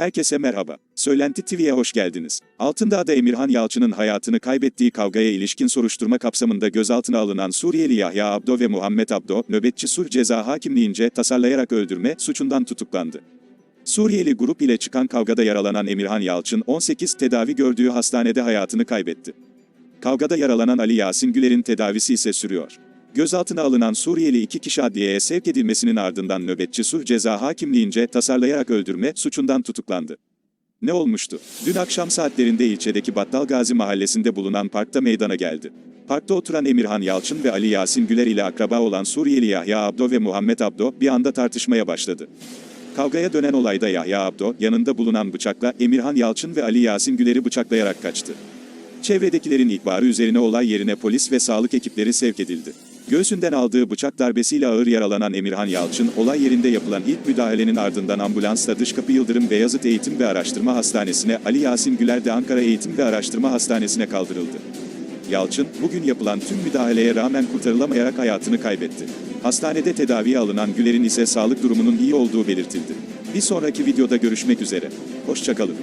Herkese merhaba. Söylenti TV'ye hoş geldiniz. Altındağ'da Emirhan Yalçın'ın hayatını kaybettiği kavgaya ilişkin soruşturma kapsamında gözaltına alınan Suriyeli Yahya Abdo ve Muhammed Abdo, nöbetçi sulh ceza hakimliğince tasarlayarak öldürme suçundan tutuklandı. Suriyeli grup ile çıkan kavgada yaralanan Emirhan Yalçın, 18 tedavi gördüğü hastanede hayatını kaybetti. Kavgada yaralanan Ali Yasin Güler'in tedavisi ise sürüyor. Gözaltına alınan Suriyeli iki kişi adliyeye sevk edilmesinin ardından nöbetçi sulh ceza hakimliğince tasarlayarak öldürme suçundan tutuklandı. Ne olmuştu? Dün akşam saatlerinde ilçedeki Battal Gazi mahallesinde bulunan parkta meydana geldi. Parkta oturan Emirhan Yalçın ve Ali Yasin Güler ile akraba olan Suriyeli Yahya Abdo ve Muhammed Abdo bir anda tartışmaya başladı. Kavgaya dönen olayda Yahya Abdo, yanında bulunan bıçakla Emirhan Yalçın ve Ali Yasin Güler'i bıçaklayarak kaçtı. Çevredekilerin ihbarı üzerine olay yerine polis ve sağlık ekipleri sevk edildi. Göğsünden aldığı bıçak darbesiyle ağır yaralanan Emirhan Yalçın, olay yerinde yapılan ilk müdahalenin ardından ambulansla Dışkapı Yıldırım Beyazıt Eğitim ve Araştırma Hastanesi'ne, Ali Yasin Güler de Ankara Eğitim ve Araştırma Hastanesi'ne kaldırıldı. Yalçın, bugün yapılan tüm müdahaleye rağmen kurtarılamayarak hayatını kaybetti. Hastanede tedaviye alınan Güler'in ise sağlık durumunun iyi olduğu belirtildi. Bir sonraki videoda görüşmek üzere. Hoşçakalın.